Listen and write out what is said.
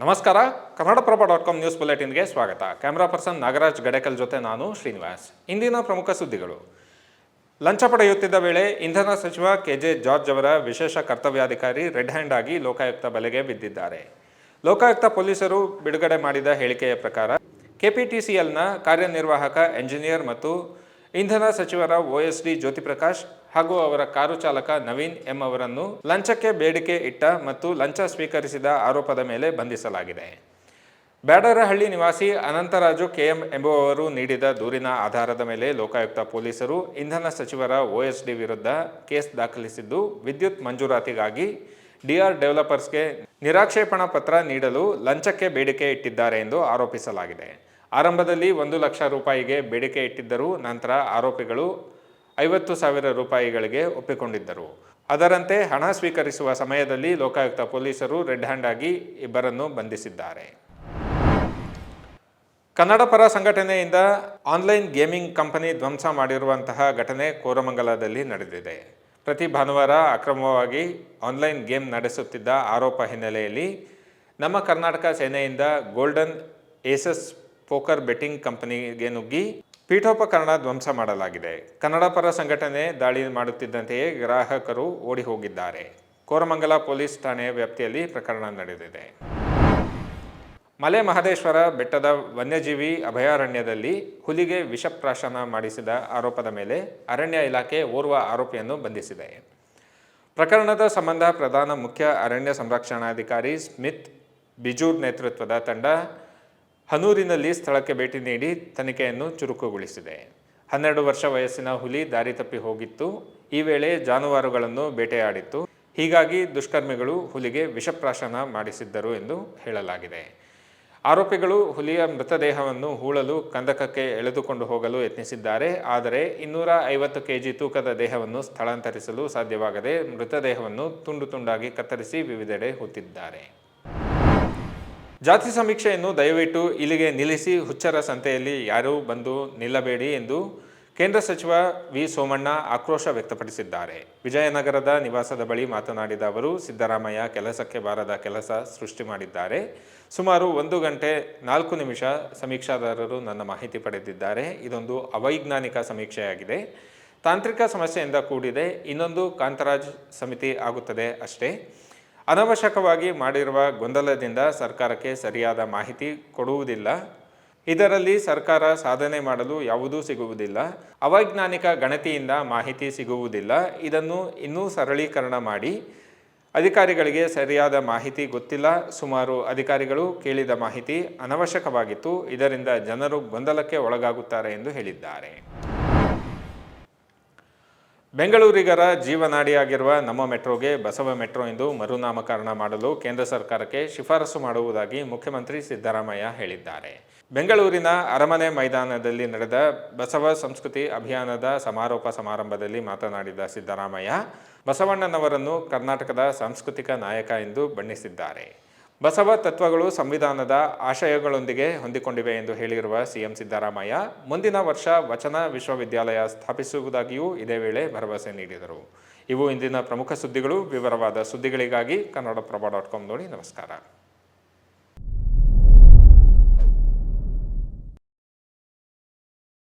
ನಮಸ್ಕಾರ. Kannadaprabha dot com news ಬುಲೆಟಿನ್ಗೆ ಸ್ವಾಗತ. ಕ್ಯಾಮ್ರಾ ಪರ್ಸನ್ ನಾಗರಾಜ್ ಗಡೆಕಲ್ ಜೊತೆ ನಾನು ಶ್ರೀನಿವಾಸ್. ಇಂದಿನ ಪ್ರಮುಖ ಸುದ್ದಿಗಳು. ಲಂಚ ಪಡೆಯುತ್ತಿದ್ದ ವೇಳೆ ಇಂಧನ ಸಚಿವ ಕೆಜೆ ಜಾರ್ಜ್ ಅವರ ವಿಶೇಷ ಕರ್ತವ್ಯಾಧಿಕಾರಿ ರೆಡ್ ಹ್ಯಾಂಡ್ ಆಗಿ ಲೋಕಾಯುಕ್ತ ಬಲೆಗೆ ಬಿದ್ದಿದ್ದಾರೆ. ಲೋಕಾಯುಕ್ತ ಪೊಲೀಸರು ಬಿಡುಗಡೆ ಮಾಡಿದ ಹೇಳಿಕೆಯ ಪ್ರಕಾರ ಕೆಪಿಟಿಸಿಎಲ್ನ ಕಾರ್ಯನಿರ್ವಾಹಕ ಎಂಜಿನಿಯರ್ ಮತ್ತು ಇಂಧನ ಸಚಿವರ ಒಎಸ್ಡಿ ಜ್ಯೋತಿ ಪ್ರಕಾಶ್ ಹಾಗೂ ಅವರ ಕಾರು ಚಾಲಕ ನವೀನ್ ಎಂ ಅವರನ್ನು ಲಂಚಕ್ಕೆ ಬೇಡಿಕೆ ಇಟ್ಟ ಮತ್ತು ಲಂಚ ಸ್ವೀಕರಿಸಿದ ಆರೋಪದ ಮೇಲೆ ಬಂಧಿಸಲಾಗಿದೆ. ಬ್ಯಾಡರಹಳ್ಳಿ ನಿವಾಸಿ ಅನಂತರಾಜು ಕೆಎಂ ಎಂಬುವವರು ನೀಡಿದ ದೂರಿನ ಆಧಾರದ ಮೇಲೆ ಲೋಕಾಯುಕ್ತ ಪೊಲೀಸರು ಇಂಧನ ಸಚಿವರ ಓಎಸ್ಡಿ ವಿರುದ್ಧ ಕೇಸ್ ದಾಖಲಿಸಿದ್ದು, ವಿದ್ಯುತ್ ಮಂಜೂರಾತಿಗಾಗಿ ಡಿಆರ್ ಡೆವಲಪರ್ಸ್ಗೆ ನಿರಾಕ್ಷೇಪಣಾ ಪತ್ರ ನೀಡಲು ಲಂಚಕ್ಕೆ ಬೇಡಿಕೆ ಇಟ್ಟಿದ್ದಾರೆ ಎಂದು ಆರೋಪಿಸಲಾಗಿದೆ. ಆರಂಭದಲ್ಲಿ ಒಂದು ಲಕ್ಷ ರೂಪಾಯಿಗೆ ಬೇಡಿಕೆ ಇಟ್ಟಿದ್ದರೂ ನಂತರ ಆರೋಪಿಗಳು ಐವತ್ತು ಸಾವಿರ ರೂಪಾಯಿಗಳಿಗೆ ಒಪ್ಪಿಕೊಂಡಿದ್ದರು. ಅದರಂತೆ ಹಣ ಸ್ವೀಕರಿಸುವ ಸಮಯದಲ್ಲಿ ಲೋಕಾಯುಕ್ತ ಪೊಲೀಸರು ರೆಡ್ ಹ್ಯಾಂಡ್ ಆಗಿ ಇಬ್ಬರನ್ನು ಬಂಧಿಸಿದ್ದಾರೆ. ಕನ್ನಡ ಪರ ಸಂಘಟನೆಯಿಂದ ಆನ್ಲೈನ್ ಗೇಮಿಂಗ್ ಕಂಪನಿ ಧ್ವಂಸ ಮಾಡಿರುವಂತಹ ಘಟನೆ ಕೋರಮಂಗಲದಲ್ಲಿ ನಡೆದಿದೆ. ಪ್ರತಿ ಭಾನುವಾರ ಅಕ್ರಮವಾಗಿ ಆನ್ಲೈನ್ ಗೇಮ್ ನಡೆಸುತ್ತಿದ್ದ ಆರೋಪ ಹಿನ್ನೆಲೆಯಲ್ಲಿ ನಮ್ಮ ಕರ್ನಾಟಕ ಸೇನೆಯಿಂದ ಗೋಲ್ಡನ್ ಏಸಸ್ ಪೋಕರ್ ಬೆಟ್ಟಿಂಗ್ ಕಂಪನಿಗೆ ನುಗ್ಗಿ ಪೀಠೋಪಕರಣ ಧ್ವಂಸ ಮಾಡಲಾಗಿದೆ. ಕನ್ನಡ ಪರ ಸಂಘಟನೆ ದಾಳಿ ಮಾಡುತ್ತಿದ್ದಂತೆಯೇ ಗ್ರಾಹಕರು ಓಡಿ ಹೋಗಿದ್ದಾರೆ ಕೋರಮಂಗಲ ಪೊಲೀಸ್ ಠಾಣೆಯ ವ್ಯಾಪ್ತಿಯಲ್ಲಿ ಪ್ರಕರಣ ನಡೆದಿದೆ. ಮಲೆ ಮಹದೇಶ್ವರ ಬೆಟ್ಟದ ವನ್ಯಜೀವಿ ಅಭಯಾರಣ್ಯದಲ್ಲಿ ಹುಲಿಗೆ ವಿಷಪ್ರಾಶನ ಮಾಡಿಸಿದ ಆರೋಪದ ಮೇಲೆ ಅರಣ್ಯ ಇಲಾಖೆ ಓರ್ವ ಆರೋಪಿಯನ್ನು ಬಂಧಿಸಿದೆ. ಪ್ರಕರಣದ ಸಂಬಂಧ ಪ್ರಧಾನ ಮುಖ್ಯ ಅರಣ್ಯ ಸಂರಕ್ಷಣಾಧಿಕಾರಿ ಸ್ಮಿತ್ ಬಿಜೂರ್ ನೇತೃತ್ವದ ತಂಡ ಹನೂರಿನಲ್ಲಿ ಸ್ಥಳಕ್ಕೆ ಭೇಟಿ ನೀಡಿ ತನಿಖೆಯನ್ನು ಚುರುಕುಗೊಳಿಸಿದೆ. ಹನ್ನೆರಡು ವರ್ಷ ವಯಸ್ಸಿನ ಹುಲಿ ದಾರಿ ತಪ್ಪಿ ಹೋಗಿತ್ತು. ಈ ವೇಳೆ ಜಾನುವಾರುಗಳನ್ನು ಬೇಟೆಯಾಡಿತ್ತು. ಹೀಗಾಗಿ ದುಷ್ಕರ್ಮಿಗಳು ಹುಲಿಗೆ ವಿಷಪ್ರಾಶನ ಮಾಡಿಸಿದ್ದರು ಎಂದು ಹೇಳಲಾಗಿದೆ. ಆರೋಪಿಗಳು ಹುಲಿಯ ಮೃತದೇಹವನ್ನು ಹೂಳಲು ಕಂದಕಕ್ಕೆ ಎಳೆದುಕೊಂಡು ಹೋಗಲು ಯತ್ನಿಸಿದ್ದಾರೆ. ಆದರೆ ಇನ್ನೂರ ಐವತ್ತು ಕೆಜಿ ತೂಕದ ದೇಹವನ್ನು ಸ್ಥಳಾಂತರಿಸಲು ಸಾಧ್ಯವಾಗದೆ ಮೃತದೇಹವನ್ನು ತುಂಡು ತುಂಡಾಗಿ ಕತ್ತರಿಸಿ ವಿವಿಧೆಡೆ ಹೂತಿದ್ದಾರೆ ಜಾತಿ ಸಮೀಕ್ಷೆಯನ್ನು ದಯವಿಟ್ಟು ಇಲ್ಲಿಗೆ ನಿಲ್ಲಿಸಿ ಹುಚ್ಚರ ಸಂತೆಯಲ್ಲಿ ಯಾರೂ ಬಂದು ನಿಲ್ಲಬೇಡಿ ಎಂದು ಕೇಂದ್ರ ಸಚಿವ ವಿ ಸೋಮಣ್ಣ ಆಕ್ರೋಶ ವ್ಯಕ್ತಪಡಿಸಿದ್ದಾರೆ. ವಿಜಯನಗರದ ನಿವಾಸದ ಬಳಿ ಮಾತನಾಡಿದ ಅವರು, ಸಿದ್ದರಾಮಯ್ಯ ಕೆಲಸಕ್ಕೆ ಬಾರದ ಕೆಲಸ ಸೃಷ್ಟಿ ಮಾಡಿದ್ದಾರೆ. ಸುಮಾರು ಒಂದು ಗಂಟೆ ನಾಲ್ಕು ನಿಮಿಷ ಸಮೀಕ್ಷಾದಾರರು ನನ್ನ ಮಾಹಿತಿ ಪಡೆದಿದ್ದಾರೆ. ಇದೊಂದು ಅವೈಜ್ಞಾನಿಕ ಸಮೀಕ್ಷೆಯಾಗಿದೆ. ತಾಂತ್ರಿಕ ಸಮಸ್ಯೆಯಿಂದ ಕೂಡಿದೆ. ಇನ್ನೊಂದು ಕಾಂತರಾಜ್ ಸಮಿತಿ ಆಗುತ್ತದೆ ಅಷ್ಟೇ. ಅನವಶ್ಯಕವಾಗಿ ಮಾಡಿರುವ ಗೊಂದಲದಿಂದ ಸರ್ಕಾರಕ್ಕೆ ಸರಿಯಾದ ಮಾಹಿತಿ ಕೊಡುವುದಿಲ್ಲ. ಇದರಲ್ಲಿ ಸರ್ಕಾರ ಸಾಧನೆ ಮಾಡಲು ಯಾವುದೂ ಸಿಗುವುದಿಲ್ಲ. ಅವೈಜ್ಞಾನಿಕ ಗಣತಿಯಿಂದ ಮಾಹಿತಿ ಸಿಗುವುದಿಲ್ಲ. ಇದನ್ನು ಇನ್ನೂ ಸರಳೀಕರಣ ಮಾಡಿ ಅಧಿಕಾರಿಗಳಿಗೆ ಸರಿಯಾದ ಮಾಹಿತಿ ಗೊತ್ತಿಲ್ಲ. ಸುಮಾರು ಅಧಿಕಾರಿಗಳು ಕೇಳಿದ ಮಾಹಿತಿ ಅನವಶ್ಯಕವಾಗಿತ್ತು. ಇದರಿಂದ ಜನರು ಗೊಂದಲಕ್ಕೆ ಒಳಗಾಗುತ್ತಾರೆ ಎಂದು ಹೇಳಿದ್ದಾರೆ. ಬೆಂಗಳೂರಿಗರ ಜೀವನಾಡಿಯಾಗಿರುವ ನಮ್ಮ ಮೆಟ್ರೋಗೆ ಬಸವ ಮೆಟ್ರೋ ಎಂದು ಮರುನಾಮಕರಣ ಮಾಡಲು ಕೇಂದ್ರ ಸರ್ಕಾರಕ್ಕೆ ಶಿಫಾರಸು ಮಾಡುವುದಾಗಿ ಮುಖ್ಯಮಂತ್ರಿ ಸಿದ್ದರಾಮಯ್ಯ ಹೇಳಿದ್ದಾರೆ. ಬೆಂಗಳೂರಿನ ಅರಮನೆ ಮೈದಾನದಲ್ಲಿ ನಡೆದ ಬಸವ ಸಂಸ್ಕೃತಿ ಅಭಿಯಾನದ ಸಮಾರೋಪ ಸಮಾರಂಭದಲ್ಲಿ ಮಾತನಾಡಿದ ಸಿದ್ದರಾಮಯ್ಯ, ಬಸವಣ್ಣನವರನ್ನು ಕರ್ನಾಟಕದ ಸಾಂಸ್ಕೃತಿಕ ನಾಯಕ ಎಂದು ಬಣ್ಣಿಸಿದ್ದಾರೆ. ಬಸವ ತತ್ವಗಳು ಸಂವಿಧಾನದ ಆಶಯಗಳೊಂದಿಗೆ ಹೊಂದಿಕೊಂಡಿವೆ ಎಂದು ಹೇಳಿರುವ ಸಿಎಂ ಸಿದ್ದರಾಮಯ್ಯ, ಮುಂದಿನ ವರ್ಷ ವಚನ ವಿಶ್ವವಿದ್ಯಾಲಯ ಸ್ಥಾಪಿಸುವುದಾಗಿಯೂ ಇದೇ ವೇಳೆ ಭರವಸೆ ನೀಡಿದರು. ಇವು ಇಂದಿನ ಪ್ರಮುಖ ಸುದ್ದಿಗಳು. ವಿವರವಾದ ಸುದ್ದಿಗಳಿಗಾಗಿ ಕನ್ನಡಪ್ರಭ ಡಾಟ್ ಕಾಮ್ ನೋಡಿ ನಮಸ್ಕಾರ.